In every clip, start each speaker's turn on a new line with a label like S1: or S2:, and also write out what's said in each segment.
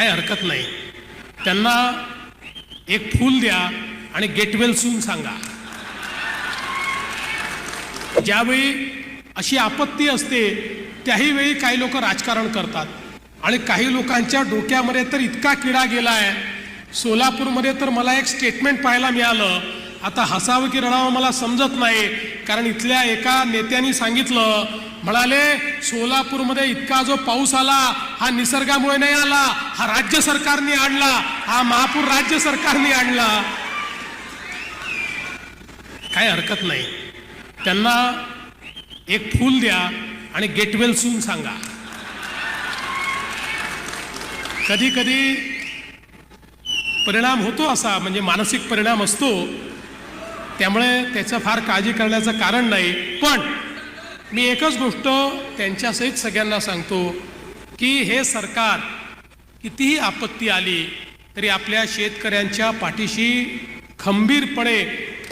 S1: काही हरकत नाही. त्यांना एक फूल द्या आणि गेटवेल सून सांगा. ज्यावेळी अशी आपत्ती असते त्याही वेळी काही लोक राजकारण करतात. आणि काही लोकांच्या डोक्यामध्ये तर इतका किडा गेला आहे सोलापूरमध्ये तर मला एक स्टेटमेंट पाहायला मिळालं. आता हसावं की रडावं मला समजत नाही कारण इथल्या एका नेत्यांनी सांगितलं म्हणाले सोलापूरमध्ये इतका जो पाऊस आला हा निसर्गामुळे नाही आला हा राज्य सरकारने आणला हा महापूर राज्य सरकारने आणला. काही हरकत नाही. त्यांना एक फूल द्या आणि गेटवेल सून सांगा. कधी कधी परिणाम होतो असा म्हणजे मानसिक परिणाम असतो. त्यामुळे त्याचं फार काळजी करण्याचं कारण नाही. पण मी एकच गोष्ट त्यांच्यासहित सगळ्यांना सांगतो की हे सरकार कितीही आपत्ती आली तरी आपल्या शेतकऱ्यांच्या पाठीशी खंबीरपणे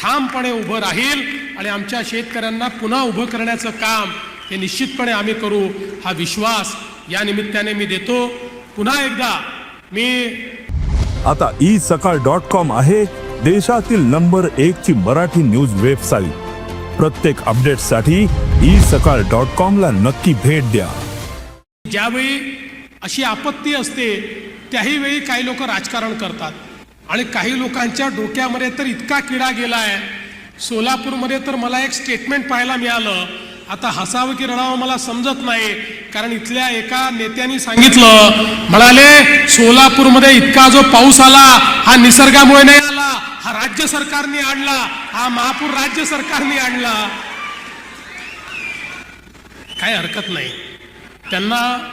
S1: ठामपणे उभं राहील आणि आमच्या शेतकऱ्यांना पुन्हा उभं करण्याचं काम हे निश्चितपणे आम्ही करू हा विश्वास या निमित्ताने मी देतो. पुन्हा एकदा मी
S2: आता ई सकाळ डॉट कॉम आहे देशातील नंबर एक ची मराठी न्यूज वेबसाईट. प्रत्येक अपडेटसाठी ई सकाळ डॉट कॉमला नक्की भेट द्या.
S1: ज्यावेळी अशी आपत्ती असते त्याही वेळी काही लोक राजकारण करतात. आणि काही लोकांच्या डोक्यामध्ये तर इतका किडा गेला आहे सोलापूरमध्ये तर मला एक स्टेटमेंट पाहायला मिळालं. आता हसावं की रडावं मला समजत नाही. कारण इथल्या एका नेत्यांनी सांगितलं म्हणाले सोलापूरमध्ये इतका जो पाऊस आला हा निसर्गामुळे नाही राज्य सरकारने आणला हा महापूर राज्य सरकारने आणला. काही हरकत नाही. त्यांना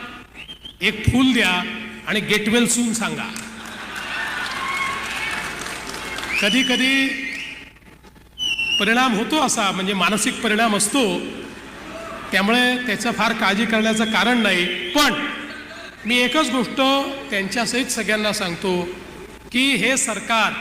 S1: एक फूल द्या आणि गेटवेल सून सांगा. कधी कधी परिणाम होतो असा म्हणजे मानसिक परिणाम असतो. त्यामुळे त्याचं फार काळजी करण्याचं कारण नाही. पण मी एकच गोष्ट त्यांच्यासहित सगळ्यांना सांगतो की हे सरकार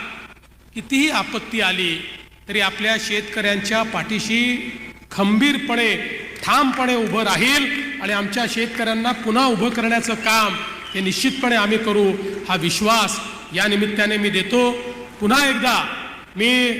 S1: कितीही आपत्ती आली तरी आपल्या शेतकऱ्यांच्या पाठीशी खंबीरपणे ठामपणे उभं राहील आणि आमच्या शेतकऱ्यांना पुन्हा उभं करण्याचं काम हे निश्चितपणे आम्ही करू. हा विश्वास या निमित्ताने मी देतो. पुन्हा एकदा मी